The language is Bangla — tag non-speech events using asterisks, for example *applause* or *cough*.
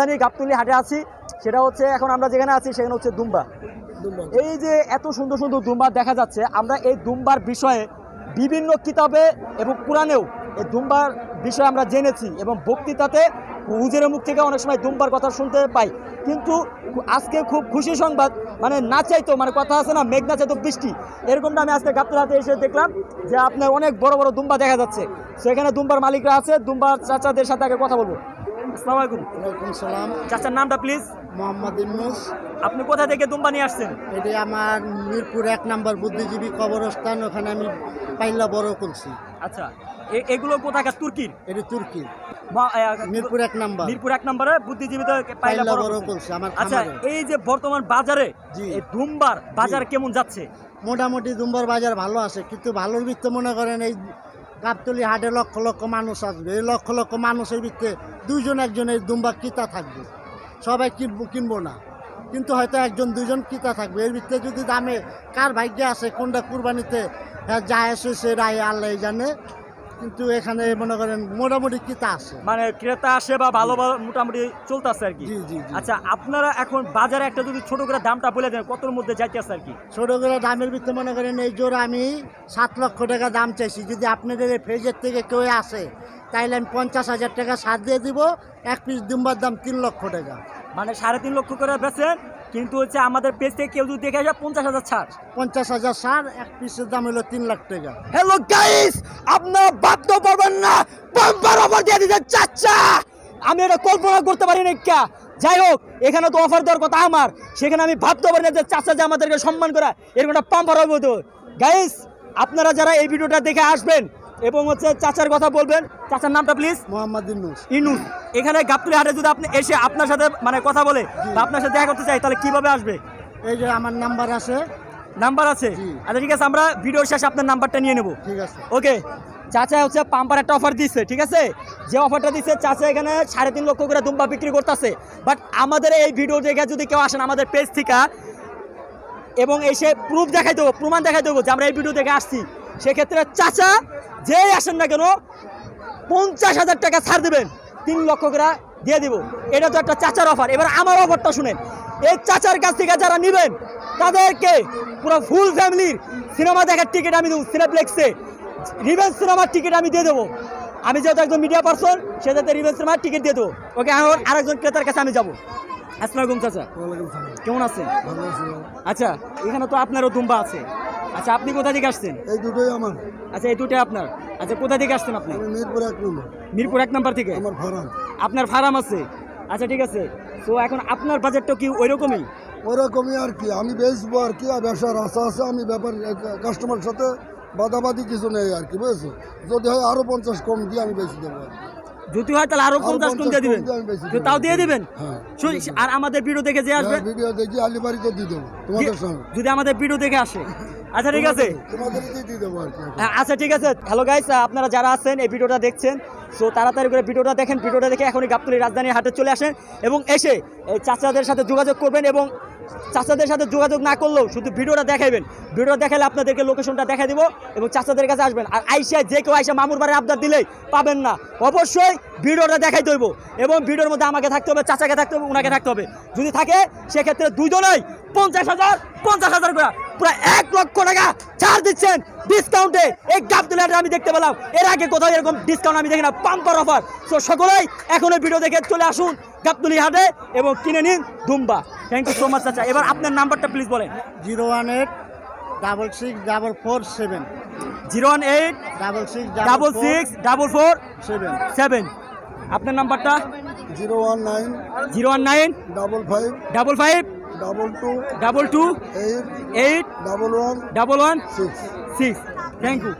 রাজধানী গাবতলি হাটে আছি। সেটা হচ্ছে এখন আমরা যেখানে আছি সেখানে হচ্ছে দুম্বা। এই যে এত সুন্দর সুন্দর দুম্বা দেখা যাচ্ছে আমরা এই দুম্বার বিষয়ে বিভিন্ন কিতাবে এবং কোরআনেও এই দুম্বার বিষয়ে আমরা জেনেছি এবং বক্তৃতাতে হুজুরের মুখ থেকে অনেক সময় দুম্বার কথা শুনতে পাই। কিন্তু আজকে খুব খুশি সংবাদ মানে না চাইতো মানে কথা আছে না মেঘ না চাইতো বৃষ্টি। এরকমটা আমি আজকে গাবতলাতে এসে দেখলাম যে আপনার অনেক বড় বড় দুম্বা দেখা যাচ্ছে। সেখানে দুম্বার মালিকরা আছে দুম্বার চাচাদের সাথে আগে কথা বলব। আসসালামু আলাইকুম। ওয়ালাইকুম সালাম। চাচার নামটা প্লিজ মোহাম্মদ ইউনুস আপনি কোথা থেকে দুম্বা নিয়ে আসছেন? এটি আমার মিরপুর এক নম্বর বুদ্ধিজীবী কবরস্থান ওখানে আমি পাইলা বড় করছি। আচ্ছা এগুলো কোথাকার? তুর্কির? এটি তুর্কি। মিরপুর এক নম্বর। মিরপুর এক নম্বরে বুদ্ধিজীবীতে পাইলা বড় করছে। আমার আচ্ছা এই যে বর্তমান বাজারে। এই দুম্বার বাজার কেমন যাচ্ছে? মোটামুটি দুম্বার বাজার ভালো আছে কিন্তু ভালোর ভিত্তে মনে করেন এই গাবতলি হাটে লক্ষ লক্ষ মানুষ আসবে। এই লক্ষ লক্ষ মানুষের ভিতরে দুইজন একজন এই দুম্বা কিতা থাকবে। সবাই কিনবো কিনবো না। কিন্তু হয়তো একজন দুজন কিতা থাকবে। এর ভিতরে যদি দামে কার ভাগ্যে আছে কোনটা কুরবানিতে হ্যাঁ, যায় সে রায় আল্লাহ জানে। কিন্তু এখানে মনে করেন মোটামুটি কিতা আছে মানে ক্রেতা আসে বা ভালো ভালো মোটামুটি চলতেছে আর কি? জি জি জি। আচ্ছা আপনারা এখন বাজারে একটা যদি ছোট করে দামটা বলে দেন কতর মধ্যে যাইতেছে আর কি? ছোট করে দামের ভিত্তি মনে করেন এই জোর আমি সাত লক্ষ টাকা দাম চাইছি। যদি আপনাদের এই ফ্রিজের থেকে কেউ আসে তাইলে আমি পঞ্চাশ হাজার টাকা সার দিয়ে দিব এক পিস ডিম্বার দাম তিন লক্ষ টাকা। মানে সাড়ে তিন লক্ষ করে বেচেন কিন্তু হচ্ছে আমাদের পেজ থেকে কেউ যদি দেখে আসে পঞ্চাশ হাজার ছাড়। পঞ্চাশ হাজার সার এক পিসের দাম হলো তিন লাখ টাকা। হ্যালো গাইস আপনারা ভাবতে পারবেন না। বাম্পার অফার দিয়ে দিতে চাচ্চা আমি এটা কল্পনা করতে পারি না কা। যাই হোক এখানে তো অফার দেওয়ার কথা আমার। সেখানে আমি ভাবতে পারি না যে চাচা যে আমাদেরকে সম্মান করা এরকম একটা পাম্পার হবে তো। গাইস আপনারা যারা এই ভিডিওটা দেখে আসবেন এবং হচ্ছে চাচার কথা বলবেন চাচার নামটা প্লিজ মোহাম্মদ ইনুস। ইনুস। এখানে গাবতলি হাটে যদি আপনি এসে আপনার সাথে মানে কথা বলে বা আপনার সাথে দেখা করতে চাই তাহলে কীভাবে আসবে? এই যে আমার নাম্বার আছে। নাম্বার আছে? আচ্ছা ঠিক আছে আমরা ভিডিও শেষে আপনার নাম্বারটা নিয়ে নেব। ঠিক আছে। ওকে চাচা হচ্ছে পাম্পার একটা অফার দিচ্ছে ঠিক আছে? যে অফারটা দিচ্ছে চাচা এখানে সাড়ে তিন লক্ষ করে দুম্বা বিক্রি করতেছে। বাট আমাদের এই ভিডিও দেখে যদি কেউ আসেন আমাদের পেজ থেকে এবং এসে প্রুফ দেখাই দেবো প্রমাণ দেখাই দেবো যে আমরা এই ভিডিও দেখে আসছি। সেক্ষেত্রে চাচা যেই আসেন না কেন পঞ্চাশ হাজার টাকা ছাড় দেবেন। তিন লক্ষ করে দিয়ে দিব। এটা তো একটা চাচার অফার এবার আমার অফারটা শুনেন। এই চাচার কাছ থেকে যারা নেবেন তাদেরকে পুরো ফুল ফ্যামিলির সিনেমা দেখার টিকিট আমি দেবো সিনেপ্লেক্সে রিভেন্স সিনেমার টিকিট আমি দিয়ে দেবো। আমি যেহেতু একজন মিডিয়া পার্সন সে যাতে রিভেন্স সিনেমার টিকিট দিয়ে দেবো। ওকে এখন আরেকজন ক্রেতার কাছে আমি যাব। আসসালামু আলাইকুম চাচা। কেমন আছেন? আচ্ছা এখানে তো আপনারও দুম্বা আছে। আচ্ছা আপনি কোথা থেকে আসছেন? এই দুটোই আমার। আচ্ছা এই দুটোই আপনার। আচ্ছা কোথা থেকে আসছেন আপনি? মিরপুর এক নম্বর। মিরপুর এক নাম্বার থেকে? আমার ফার্ম। আপনার ফার্ম আছে? আচ্ছা ঠিক আছে। তো এখন আপনার বাজেটটা কি ওই রকমই ওরকমই আর কি। আমি বেচবো আর কি আর ব্যবসার আশা আছে আমি ব্যাপার কাস্টমার সাথে বাদাবাদি কিছু নেই আর কি বুঝেছ? যদি হয় আরও পঞ্চাশ কম দিয়ে আমি বেশি দেবো। আর কি। যদি হয় তাহলে আরও পঞ্চাশ কম দিয়ে দিবেন। তাও দিয়ে দিবেন? হ্যাঁ। আর আমাদের ভিডিও দেখে যে আসবে? হ্যাঁ, ভিডিও দেখি আলিবাড়িতে দিয়ে দেবো। তোমাদের সঙ্গে। যদি আমাদের ভিডিও দেখে আসে। *laughs* আচ্ছা ঠিক আছে। আ- আচ্ছা ঠিক আছে। হ্যালো গাইস আপনারা যারা আছেন এই ভিডিওটা দেখছেন সো তাড়াতাড়ি করে ভিডিওটা দেখেন, ভিডিওটা দেখে এখনই গাবতলি রাজধানীর হাটে চলে আসেন এবং এসে চাচাদের সাথে যোগাযোগ করবেন এবং চাচাদের সাথে যোগাযোগ না করলেও শুধু ভিডিওটা দেখাবেন ভিডিওটা দেখালে আপনাদেরকে লোকেশনটা দেখা দিব এবং চাচাদের কাছে আসবেন। আর আইসা, যে কেউ আইসা মামুর বাড়ির আবদার দিলেই পাবেন না। অবশ্যই ভিডিওটা দেখাই দেবো এবং ভিডিওর মধ্যে আমাকে থাকতে হবে, চাচাকে থাকতে হবে ওনাকে থাকতে হবে। যদি থাকে, সেক্ষেত্রে দুজনেই পঞ্চাশ হাজার পঞ্চাশ হাজার করে, পুরো এক লক্ষ টাকা ছাড় দিচ্ছেন। ডিসকাউন্টে এই গাবতলাটা আমি দেখতে পেলাম। এর আগে কোথাও এরকম ডিসকাউন্ট আমি দেখি না পাম্পার অফার তো সকলেই এখন এই ভিডিও দেখে চলে আসুন গাবতলি হাটে এবং কিনে নিন দুম্বা। থ্যাংক ইউ সো মাচ চাচা। এবার আপনার নাম্বারটা প্লিজ বলেন। Zero one eight double six double four seven. Zero one eight double six double six double four seven. Seven. আপনার নাম্বারটা? Zero one nine zero one nine double five double five double two double two eight eight double one double one six. Six. Thank you